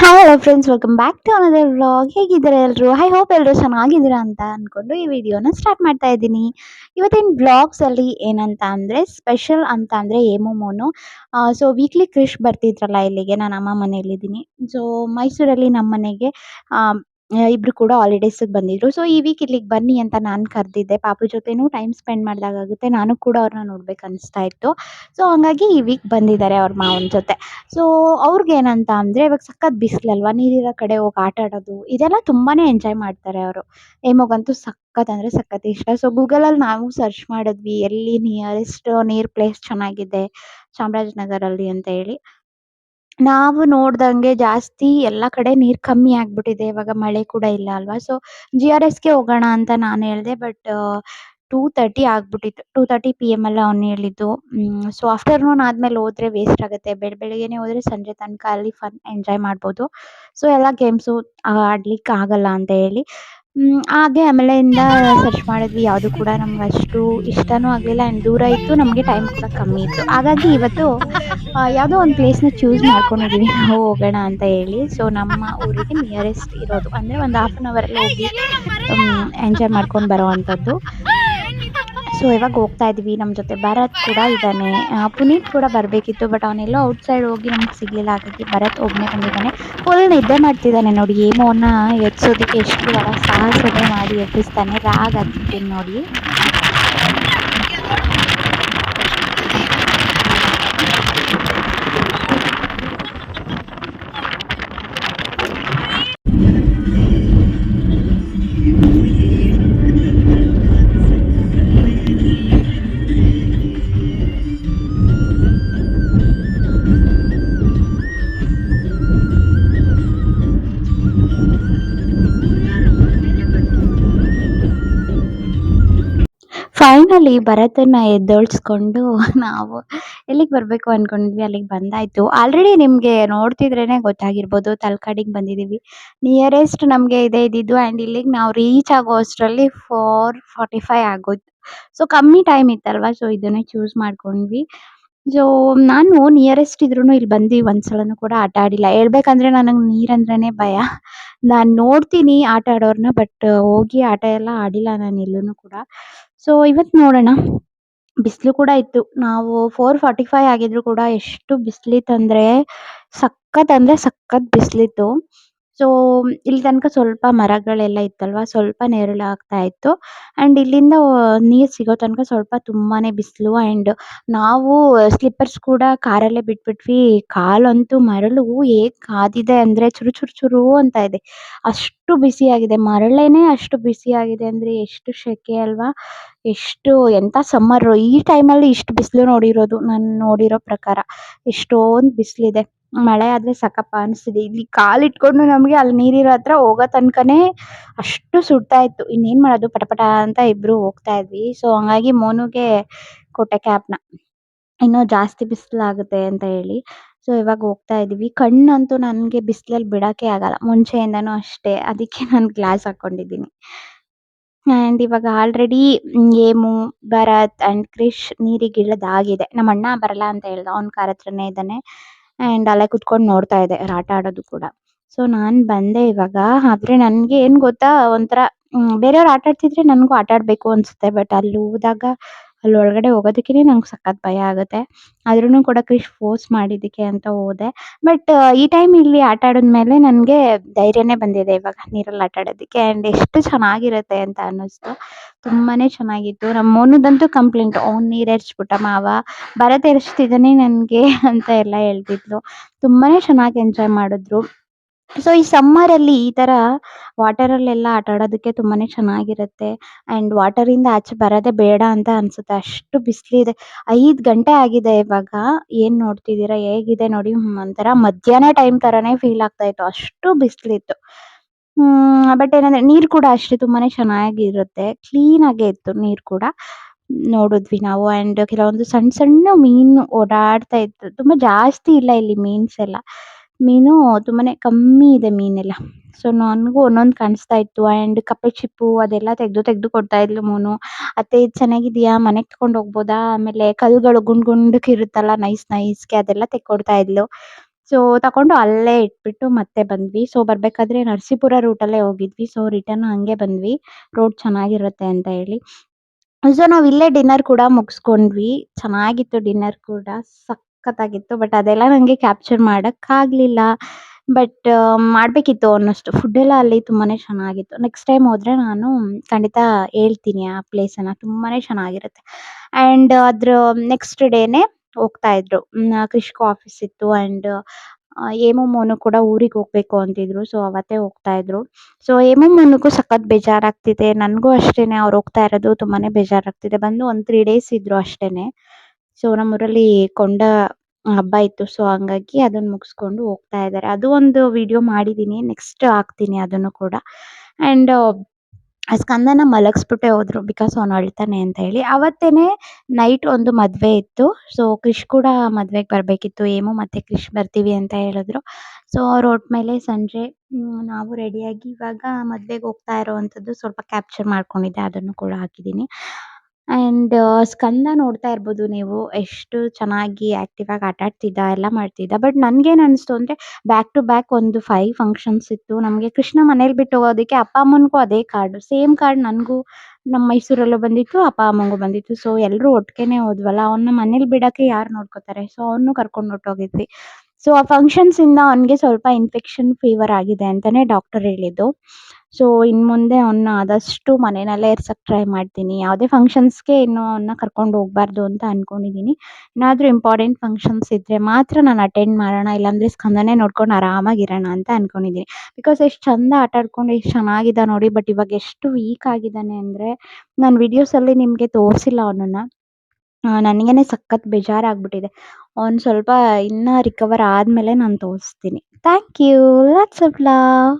Hi hello friends welcome back to another vlog ಹೇಗಿದ್ದಾರೆ ಎಲ್ಲರೂ I hope ಎಲ್ಲರೂ ಚೆನ್ನಾಗಿದ್ದೀರಾ ಅಂತ ಅಂದ್ಕೊಂಡು ಈ ವಿಡಿಯೋನ ಸ್ಟಾರ್ಟ್ ಮಾಡ್ತಾ ಇದ್ದೀನಿ. ಇವತ್ತಿನ ಬ್ಲಾಗ್ಸಲ್ಲಿ ಏನಂತ ಅಂದರೆ ಸ್ಪೆಷಲ್ ಅಂತ ಅಂದರೆ ಏಮೋಮೋನು ಸೊ ವೀಕ್ಲಿ ಕ್ರಿಶ್ ಬರ್ತಿದ್ರಲ್ಲ ಇಲ್ಲಿಗೆ, ನಾನು ಅಮ್ಮ ಮನೆಯಲ್ಲಿದ್ದೀನಿ. ಸೊ ಮೈಸೂರಲ್ಲಿ ನಮ್ಮ ಮನೆಗೆ ಇಬ್ಬರು ಕೂಡ ಹಾಲಿಡೇಸಿಗೆ ಬಂದಿದ್ರು. ಸೊ ಈ ವೀಕ್ ಇಲ್ಲಿಗೆ ಬನ್ನಿ ಅಂತ ನಾನು ಕರೆದಿದ್ದೆ. ಪಾಪು ಜೊತೆನೂ ಟೈಮ್ ಸ್ಪೆಂಡ್ ಮಾಡಿದಾಗುತ್ತೆ ನಾನು ಕೂಡ ಅವ್ರನ್ನ ನೋಡ್ಬೇಕು ಅನಿಸ್ತಾ ಇತ್ತು. ಸೊ ಹಂಗಾಗಿ ಈ ವೀಕ್ ಬಂದಿದ್ದಾರೆ ಅವ್ರ ಮಾವನ ಜೊತೆ. ಸೊ ಅವ್ರಿಗೇನಂತ ಅಂದರೆ, ಇವಾಗ ಸಖತ್ ಬಿಸಿಲಲ್ವಾ? ನೀರಿರೋ ಕಡೆ ಹೋಗಿ ಆಟ ಆಡೋದು. ಇದೆಲ್ಲ ತುಂಬಾ ಎಂಜಾಯ್ ಮಾಡ್ತಾರೆ ಅವರು. ಹೇಮೋಗಂತೂ ಸಖತ್ ಅಂದರೆ ಸಖತ್ ಇಷ್ಟ. ಸೊ ಗೂಗಲಲ್ಲಿ ನಾವು ಸರ್ಚ್ ಮಾಡಿದ್ವಿ, ಎಲ್ಲಿ ನಿಯರೆಸ್ಟ್ ನೀರ್ ಪ್ಲೇಸ್ ಚೆನ್ನಾಗಿದೆ, ಚಾಮರಾಜನಗರಲ್ಲಿ ಅಂತ ಹೇಳಿ. ನಾವು ನೋಡ್ದಂಗೆ ಜಾಸ್ತಿ ಎಲ್ಲ ಕಡೆ ನೀರ್ ಕಮ್ಮಿ ಆಗ್ಬಿಟ್ಟಿದೆ. ಇವಾಗ ಮಳೆ ಕೂಡ ಇಲ್ಲ ಅಲ್ವಾ? ಸೊ ಜಿ ಆರ್ ಎಸ್ಗೆ ಹೋಗೋಣ ಅಂತ ನಾನು ಹೇಳ್ದೆ ಬಟ್ ಟೂ ತರ್ಟಿ ಆಗ್ಬಿಟ್ಟಿತ್ತು. ಟೂ ತರ್ಟಿ ಪಿ ಎಂ ಅಲ್ಲಿ ಅವ್ನು ಹೇಳಿದ್ದು. ಸೊ ಆಫ್ಟರ್ನೂನ್ ಆದ್ಮೇಲೆ ಹೋದ್ರೆ ವೇಸ್ಟ್ ಆಗುತ್ತೆ. ಬೆಳ, ಬೆಳಿಗ್ಗೆನೆ ಹೋದ್ರೆ ಸಂಜೆ ತನಕ ಅಲ್ಲಿ ಫನ್ ಎಂಜಾಯ್ ಮಾಡ್ಬೋದು. ಸೊ ಎಲ್ಲ ಗೇಮ್ಸ್ ಆಡ್ಲಿಕ್ಕೆ ಆಗಲ್ಲ ಅಂತ ಹೇಳಿ. ಹಾಗೆ ಆಮೇಲೆಯಿಂದ ಸರ್ಚ್ ಮಾಡಿದ್ವಿ. ಯಾವುದು ಕೂಡ ನಮ್ಗೆ ಅಷ್ಟು ಇಷ್ಟನೂ ಆಗಲಿಲ್ಲ ಆ್ಯಂಡ್ ದೂರ ಇತ್ತು. ನಮಗೆ ಟೈಮ್ ಕೂಡ ಕಮ್ಮಿ ಇತ್ತು. ಹಾಗಾಗಿ ಇವತ್ತು ಯಾವುದೋ ಒಂದು ಪ್ಲೇಸ್ನ ಚೂಸ್ ಮಾಡ್ಕೊಂಡಿದ್ದೀವಿ ನಾವು ಹೋಗೋಣ ಅಂತ ಹೇಳಿ. ಸೊ ನಮ್ಮ ಊರಿಗೆ ನಿಯರೆಸ್ಟ್ ಇರೋದು. ಅಂದರೆ ಒಂದು ಹಾಫ್ ಆನ್ ಅವರಲ್ಲಿ ಹೋಗಿ ಎಂಜಾಯ್ ಮಾಡ್ಕೊಂಡು ಬರೋ ಅಂಥದ್ದು. ಸೊ ಇವಾಗ ಹೋಗ್ತಾ ಇದ್ವಿ. ನಮ್ಮ ಜೊತೆ ಭರತ್ ಕೂಡ ಇದ್ದಾನೆ. ಪುನೀತ್ ಕೂಡ ಬರಬೇಕಿತ್ತು ಬಟ್ ಅವನೆಲ್ಲೋ ಔಟ್ಸೈಡ್ ಹೋಗಿ ನಮ್ಗೆ ಸಿಗಲಿಲ್ಲ. ಹಾಗಾಗಿ ಭರತ್ ಒಬ್ಬನೇ ಬಂದಿದ್ದಾನೆ. ಫುಲ್ ನಿದ್ದೆ ಮಾಡ್ತಿದ್ದಾನೆ ನೋಡಿ. ಏಮೋನ ಎತ್ಸೋದಕ್ಕೆ ಎಷ್ಟು ವರ ಸಾಹಸನೇ ಮಾಡಿ ಎಬ್ಬಿಸ್ತಾನೆ. ರಾಗ್ ಆಗ್ತಿದ್ದೀನಿ ನೋಡಿ. ಫೈನಲಿ ಭರತನ್ನ ಎದ್ದೋಳ್ಸ್ಕೊಂಡು ನಾವು ಎಲ್ಲಿಗೆ ಬರಬೇಕು ಅನ್ಕೊಂಡಿದ್ವಿ, ಅಲ್ಲಿಗೆ ಬಂದಾಯಿತು. ಆಲ್ರೆಡಿ ನಿಮಗೆ ನೋಡ್ತಿದ್ರೇ ಗೊತ್ತಾಗಿರ್ಬೋದು, ತಲಕಾಡಿಗೆ ಬಂದಿದ್ದೀವಿ ನಿಯರೆಸ್ಟ್ ನಮಗೆ ಇದೇ ಇದ್ದಿದ್ದು ಆ್ಯಂಡ್ ಇಲ್ಲಿಗೆ ನಾವು ರೀಚ್ ಆಗೋ ಅಷ್ಟರಲ್ಲಿ ಫೋರ್ ಫಾರ್ಟಿ ಫೈವ್ ಆಗೋಯ್ತು ಸೊ ಕಮ್ಮಿ ಟೈಮ್ ಇತ್ತಲ್ವ? ಸೊ ಇದನ್ನೇ ಚೂಸ್ ಮಾಡ್ಕೊಂಡ್ವಿ. ಸೊ ನಾನು ನಿಯರೆಸ್ಟ್ ಇದ್ರೂ ಇಲ್ಲಿ ಬಂದು ಒಂದ್ಸಲನೂ ಕೂಡ ಆಟ ಆಡಿಲ್ಲ. ಹೇಳ್ಬೇಕಂದ್ರೆ ನನಗೆ ನೀರಂದ್ರೇ ಭಯ. ನಾನು ನೋಡ್ತೀನಿ ಆಟ ಆಡೋರನ್ನ ಬಟ್ ಹೋಗಿ ಆಟ ಎಲ್ಲ ಆಡಿಲ್ಲ ನಾನು ಎಲ್ಲೂ ಕೂಡ. ಸೊ ಇವತ್ತು ನೋಡೋಣ. ಬಿಸಿಲು ಕೂಡ ಇತ್ತು. ನಾವು ಫೋರ್ ಫಾರ್ಟಿ ಫೈವ್ ಆಗಿದ್ರು ಕೂಡ ಎಷ್ಟು ಬಿಸಿಲಿತ್ತಂದ್ರೆ ಸಖತ್ ಅಂದರೆ ಸಖತ್ ಬಿಸಿಲಿತ್ತು. ಸೊ ಇಲ್ಲಿ ತನಕ ಸ್ವಲ್ಪ ಮರಗಳೆಲ್ಲ ಇತ್ತಲ್ವಾ? ಸ್ವಲ್ಪ ನೆರಳು ಆಗ್ತಾ ಇತ್ತು. ಆ್ಯಂಡ್ ಇಲ್ಲಿಂದ ನೀರು ಸಿಗೋ ತನಕ ಸ್ವಲ್ಪ ತುಂಬಾನೇ ಬಿಸಿಲು. ಆ್ಯಂಡ್ ನಾವು ಸ್ಲಿಪ್ಪರ್ಸ್ ಕೂಡ ಕಾರಲ್ಲೇ ಬಿಟ್ಬಿಟ್ವಿ. ಕಾಲಂತೂ ಮರಳು ಹೇಗೆ ಕಾದಿದೆ ಅಂದರೆ ಚುರು ಚುರು ಚುರು ಅಂತ ಇದೆ. ಅಷ್ಟು ಬಿಸಿಯಾಗಿದೆ ಮರಳೇನೆ ಅಷ್ಟು ಬಿಸಿಯಾಗಿದೆ ಅಂದರೆ ಎಷ್ಟು ಶೆಕೆ ಅಲ್ವಾ? ಎಷ್ಟು ಎಂಥ ಸಮ್ಮರು ಈ ಟೈಮಲ್ಲಿ ಇಷ್ಟು ಬಿಸಿಲು ನೋಡಿರೋದು, ನಾನು ನೋಡಿರೋ ಪ್ರಕಾರ. ಎಷ್ಟೊಂದು ಬಿಸಿಲಿದೆ. ಮಳೆ ಆದ್ರೆ ಸಾಕಪ್ಪ ಅನಿಸ್ತಿದೆ. ಇಲ್ಲಿ ಕಾಲಿಟ್ಕೊಂಡು ನಮಗೆ ಅಲ್ಲಿ ನೀರಿರೋ ಹತ್ರ ಹೋಗೋ ತನಕನೇ ಅಷ್ಟು ಸುಡ್ತಾ ಇತ್ತು. ಇನ್ನೇನ್ ಮಾಡೋದು? ಪಟ ಪಟ ಅಂತ ಇಬ್ರು ಹೋಗ್ತಾ ಇದ್ವಿ. ಸೊ ಹಂಗಾಗಿ ಮೋನುಗೆ ಕೊಟ್ಟೆ ಕ್ಯಾಬ್ನ ಇನ್ನೂ ಜಾಸ್ತಿ ಬಿಸಿಲಾಗುತ್ತೆ ಅಂತ ಹೇಳಿ. ಸೊ ಇವಾಗ ಹೋಗ್ತಾ ಇದ್ದೀವಿ ಕಣ್ಣಂತೂ ನನಗೆ ಬಿಸಿಲಲ್ಲಿ ಬಿಡಕ್ಕೆ ಆಗಲ್ಲ. ಮುಂಚೆಯಿಂದನೂ ಅಷ್ಟೇ. ಅದಕ್ಕೆ ನಾನು ಗ್ಲಾಸ್ ಹಾಕ್ಕೊಂಡಿದ್ದೀನಿ ಅಂಡ್ ಇವಾಗ already aim, Bharat and Krish ನೀರಿಗೆ ಇಳಿದಾಗಿದೆ ನಮ್ಮ ಅಣ್ಣ ಬರಲ್ಲ ಅಂತ ಹೇಳ್ದ. ಅವ್ನ ಕಾರ್ ಹತ್ರನೇ ಇದ್ದಾನೆ. ಆ್ಯಂಡ್ ಅಲ್ಲೇ ಕುತ್ಕೊಂಡು ನೋಡ್ತಾ ಇದ್ದೆ ಅವ್ರು ಆಟ ಆಡೋದು ಕೂಡ. ಸೊ ನಾನು ಬಂದೆ ಇವಾಗ, ಆದ್ರೆ ನನಗೆ ಏನು ಗೊತ್ತಾ ಒಂಥರ ಬೇರೆಯವ್ರು ಆಟ ಆಡ್ತಿದ್ರೆ ನನಗೂ ಆಟ ಆಡಬೇಕು ಅನಿಸುತ್ತೆ ಬಟ್ ಅಲ್ಲಿ ಹೋದಾಗ ಅಲ್ಲಿ ಒಳಗಡೆ ಹೋಗೋದಕ್ಕೇನೆ ನಂಗೆ ಸಖತ್ ಭಯ ಆಗುತ್ತೆ. ಆದ್ರೂನು ಕೂಡ ಕ್ರಿಶ್ ಫೋರ್ಸ್ ಮಾಡಿದ್ದಕ್ಕೆ ಅಂತ ಹೋದೆ. ಬಟ್ ಈ ಟೈಮ್ ಇಲ್ಲಿ ಆಟ ಆಡಿದ್ಮೇಲೆ ನನಗೆ ಧೈರ್ಯನೇ ಬಂದಿದೆ ಇವಾಗ ನೀರಲ್ಲಿ ಆಟ ಆಡೋದಕ್ಕೆ. ಆ್ಯಂಡ್ ಎಷ್ಟು ಚೆನ್ನಾಗಿರುತ್ತೆ ಅಂತ ಅನ್ನಿಸ್ತು. ತುಂಬಾನೇ ಚೆನ್ನಾಗಿತ್ತು. ನಮ್ಮ ಮೋನುದಂತೂ ಕಂಪ್ಲೇಂಟ್ ಅವ್ನು ನೀರು ಎರಚ್ಬಿಟ್ಟ ಮಾವ. ಭರತ್ ಎರಚ್ತಿದ್ದಾನೆ ನನಗೆ ಅಂತ ಎಲ್ಲ ಹೇಳ್ತಿದ್ರು. ತುಂಬಾನೇ ಚೆನ್ನಾಗಿ ಎಂಜಾಯ್ ಮಾಡಿದ್ರು. ಸೊ ಈ ಸಮ್ಮರ್ ಅಲ್ಲಿ ಈ ತರ ವಾಟರ್ ವಾಟರಲ್ಲೆಲ್ಲ ಆಟ ಆಡೋದಕ್ಕೆ ತುಂಬಾನೇ ಚೆನ್ನಾಗಿರುತ್ತೆ. ಅಂಡ್ ವಾಟರ್ ಇಂದ ಆಚೆ ಬರೋದೇ ಬೇಡ ಅಂತ ಅನ್ಸುತ್ತೆ. ಅಷ್ಟು ಬಿಸಿಲಿದೆ. ಐದು ಗಂಟೆ ಆಗಿದೆ ಇವಾಗ. ಏನು ನೋಡ್ತಿದ್ದೀರಾ? ಹೇಗಿದೆ ನೋಡಿ. ಒಂಥರ ಮಧ್ಯಾಹ್ನ ಟೈಮ್ ತರಾನೇ ಫೀಲ್ ಆಗ್ತಾ ಇತ್ತು. ಅಷ್ಟು ಬಿಸಿಲಿತ್ತು. ಬಟ್ ಏನಂದ್ರೆ ನೀರು ಕೂಡ ಅಷ್ಟೇ ತುಂಬಾನೇ ಚೆನ್ನಾಗಿರುತ್ತೆ. ಕ್ಲೀನ್ ಆಗೇ ಇತ್ತು ನೀರು ಕೂಡ. ನೋಡಿದ್ವಿ ನಾವು. ಅಂಡ್ ಕೆಲವೊಂದು ಸಣ್ಣ ಸಣ್ಣ ಮೀನು ಓಡಾಡ್ತಾ ಇತ್ತು. ತುಂಬಾ ಜಾಸ್ತಿ ಇಲ್ಲ ಇಲ್ಲಿ ಮೀನ್ಸ್ ಎಲ್ಲ. ಮೀನು ತುಂಬಾ ಕಮ್ಮಿ ಇದೆ ಮೀನೆಲ್ಲ ಸೊ ನನಗೂ ಒಂದೊಂದು ಕಾಣಿಸ್ತಾ ಇತ್ತು ಆ್ಯಂಡ್ ಕಪ್ಪೆ ಚಿಪ್ಪು ಅದೆಲ್ಲ ತೆಗೆದು ತೆಗೆದು ಕೊಡ್ತಾ ಇದ್ಲು ಮೋನು ಅತ್ತೆ ಇದು ಚೆನ್ನಾಗಿದೆಯಾ ಮನೆಗೆ ತಗೊಂಡು ಹೋಗ್ಬೋದಾ ಆಮೇಲೆ ಕಲ್ಲುಗಳು ಗುಂಡು ಗುಂಡಕ್ಕೆ ಇರುತ್ತಲ್ಲ ನೈಸ್ ನೈಸ್ಗೆ ಅದೆಲ್ಲ ತೆಕ್ಕೊಡ್ತಾ ಇದ್ಲು ಸೊ ತಗೊಂಡು ಅಲ್ಲೇ ಇಟ್ಬಿಟ್ಟು ಮತ್ತೆ ಬಂದ್ವಿ. ಸೊ ಬರ್ಬೇಕಾದ್ರೆ ನರಸೀಪುರ ರೂಟಲ್ಲೇ ಹೋಗಿದ್ವಿ. ಸೊ ರಿಟರ್ನ್ ಹಂಗೆ ಬಂದ್ವಿ. ರೋಡ್ ಚೆನ್ನಾಗಿರುತ್ತೆ ಅಂತ ಹೇಳಿ. ಸೊ ನಾವು ಇಲ್ಲೇ ಡಿನ್ನರ್ ಕೂಡ ಮುಗಿಸ್ಕೊಂಡ್ವಿ. ಚೆನ್ನಾಗಿತ್ತು ಡಿನ್ನರ್ ಕೂಡ ಸಖತ್ತಾಗಿತ್ತು. ಬಟ್ ಅದೆಲ್ಲ ನಂಗೆ ಕ್ಯಾಪ್ಚರ್ ಮಾಡಕ್ಕಾಗ್ಲಿಲ್ಲ. ಬಟ್ ಮಾಡ್ಬೇಕಿತ್ತು ಅನ್ನೋಷ್ಟು ಫುಡ್ ಎಲ್ಲ ಅಲ್ಲಿ ತುಂಬಾನೇ ಚೆನ್ನಾಗಿತ್ತು. ನೆಕ್ಸ್ಟ್ ಟೈಮ್ ಹೋದ್ರೆ ನಾನು ಖಂಡಿತ ಹೇಳ್ತೀನಿ ಆ ಪ್ಲೇಸನ್ನು ತುಂಬಾನೇ ಚೆನ್ನಾಗಿರುತ್ತೆ. ಅಂಡ್ ಅದ್ರ ನೆಕ್ಸ್ಟ್ ಡೇನೇ ಹೋಗ್ತಾ ಇದ್ರು. ಕ್ರಿಷ್‌ಗೂ ಆಫೀಸ್ ಇತ್ತು ಅಂಡ್ ಆಹ್, ಹೇಮು, ಕೂಡ ಊರಿಗೆ ಹೋಗ್ಬೇಕು ಅಂತಿದ್ರು. ಸೊ ಅವತ್ತೇ ಹೋಗ್ತಾ ಇದ್ರು. ಸೊ ಹೇಮಮ್ಮನಿಗೂ ಮೋನುಗೂ ಸಖತ್ ಬೇಜಾರಾಗ್ತಿದೆ. ನನಗೂ ಅಷ್ಟೇನೆ ಅವ್ರು ಹೋಗ್ತಾ ಇರೋದು ತುಂಬಾನೇ ಬೇಜಾರಾಗ್ತಿದೆ. ಬಂದು ಒಂದು ತ್ರೀ ಡೇಸ್ ಇದ್ರು ಅಷ್ಟೇನೆ. ಸೊ ನಮ್ಮೂರಲ್ಲಿ ಕೊಂಡ ಹಬ್ಬ ಇತ್ತು. ಸೊ ಹಂಗಾಗಿ ಅದನ್ನ ಮುಗಿಸ್ಕೊಂಡು ಹೋಗ್ತಾ ಇದ್ದಾರೆ ಅದು ಒಂದು ವಿಡಿಯೋ ಮಾಡಿದ್ದೀನಿ ನೆಕ್ಸ್ಟ್ ಹಾಕ್ತೀನಿ ಅದನ್ನು ಕೂಡ. ಆಂಡ್ ಸ್ಕಂದನ ಮಲಗಿಸ್ಬಿಟ್ಟೆ ಹೋದ್ರು. ಬಿಕಾಸ್ ಅವ್ನು ಅಳ್ತಾನೆ ಅಂತ ಹೇಳಿ. ಅವತ್ತೇನೆ ನೈಟ್ ಒಂದು ಮದುವೆ ಇತ್ತು. ಸೊ ಕ್ರಿಶ್ ಕೂಡ ಮದುವೆಗೆ ಬರಬೇಕಿತ್ತು ಏಮು ಮತ್ತೆ ಕ್ರಿಶ್ ಬರ್ತೀವಿ ಅಂತ ಹೇಳಿದ್ರು. ಸೊ ಅವ್ರು ಹೊರಟ್ಮೇಲೆ ಸಂಜೆ ನಾವು ರೆಡಿಯಾಗಿ ಇವಾಗ ಮದುವೆಗೆ ಹೋಗ್ತಾ ಇರೋವಂಥದ್ದು ಸ್ವಲ್ಪ ಕ್ಯಾಪ್ಚರ್ ಮಾಡ್ಕೊಂಡಿದ್ದೆ. ಅದನ್ನು ಕೂಡ ಹಾಕಿದೀನಿ. ಆಂಡ್ ಸ್ಕಂದ ನೋಡ್ತಾ ಇರ್ಬೋದು ನೀವು ಎಷ್ಟು ಚೆನ್ನಾಗಿ ಆಕ್ಟಿವ್ ಆಗಿ ಆಟ ಆಡ್ತಿದ್ದ, ಎಲ್ಲ ಮಾಡ್ತಿದ್ದ. ಬಟ್ ನನ್ಗೇನ್ ಅನ್ಸ್ತು ಅಂದ್ರೆ ಬ್ಯಾಕ್ ಟು ಬ್ಯಾಕ್ ಒಂದು ಫೈವ್ ಫಂಕ್ಷನ್ಸ್ ಇತ್ತು. ನಮಗೆ ಕೃಷ್ಣ ಮನೇಲಿ ಬಿಟ್ಟು ಹೋಗೋದಕ್ಕೆ ಅಪ್ಪ ಅಮ್ಮನಿಗೂ ಅದೇ ಕಾರ್ಡ್. ಸೇಮ್ ಕಾರ್ಡ್ ನನಗೂ ನಮ್ಮ ಮೈಸೂರಲ್ಲೂ ಬಂದಿತ್ತು. ಅಪ್ಪ ಅಮ್ಮಂಗೂ ಬಂದಿತ್ತು. ಸೊ ಎಲ್ಲರೂ ಒಟ್ಟಿಗೆನೆ ಹೋದ್ವಲ್ಲ. ಅವನ್ನ ಮನೇಲಿ ಬಿಡಕ್ಕೆ ಯಾರು ನೋಡ್ಕೋತಾರೆ. ಸೊ ಅವ್ನು ಕರ್ಕೊಂಡು ಹೊರ್ಟೋಗಿದ್ವಿ. ಸೊ ಆ ಫಂಕ್ಷನ್ಸ್ ಇಂದ ಅವ್ನಿಗೆ ಸ್ವಲ್ಪ ಇನ್ಫೆಕ್ಷನ್, ಫೀವರ್ ಆಗಿದೆ ಅಂತಾನೆ ಡಾಕ್ಟರ್ ಹೇಳಿದ್ದು. ಸೊ ಇನ್ ಮುಂದೆ ಅವನ್ನ ಆದಷ್ಟು ಮನೆಯಲ್ಲೇ ಇರ್ಸಕ್ ಟ್ರೈ ಮಾಡ್ತೀನಿ. ಯಾವುದೇ ಫಂಕ್ಷನ್ಸ್‌ಗೆ ಇನ್ನು ಅವನ್ನ ಕರ್ಕೊಂಡು ಹೋಗ್ಬಾರ್ದು ಅಂತ ಅನ್ಕೊಂಡಿದೀನಿ. ಏನಾದ್ರೂ ಇಂಪಾರ್ಟೆಂಟ್ ಫಂಕ್ಷನ್ಸ್ ಇದ್ರೆ ಮಾತ್ರ ನಾನು ಅಟೆಂಡ್ ಮಾಡೋಣ. ಇಲ್ಲಾಂದ್ರೆ ಸ್ಕಂದನೇ ನೋಡ್ಕೊಂಡು ಆರಾಮಾಗಿರೋಣ ಅಂತ ಅನ್ಕೊಂಡಿದೀನಿ. ಬಿಕಾಸ್ ಎಷ್ಟು ಚಂದ ಆಟ ಆಡ್ಕೊಂಡು ಎಷ್ಟ್ ಚೆನ್ನಾಗಿದ್ದ ನೋಡಿ. ಬಟ್ ಇವಾಗ ಎಷ್ಟು ವೀಕ್ ಆಗಿದ್ದಾನೆ ಅಂದ್ರೆ ನಾನು ವಿಡಿಯೋಸಲ್ಲಿ ನಿಮಗೆ ತೋರಿಸಿಲ್ಲ ಅವ್ನನ್ನ. ನನಗೇನೆ ಸಖತ್ ಬೇಜಾರಾಗ್ಬಿಟ್ಟಿದೆ. ಅವ್ನು ಸ್ವಲ್ಪ ಇನ್ನ ರಿಕವರ್ ಆದಮೇಲೆ ನಾನು ತೋರಿಸ್ತೀನಿ. Thank you. Lots of love.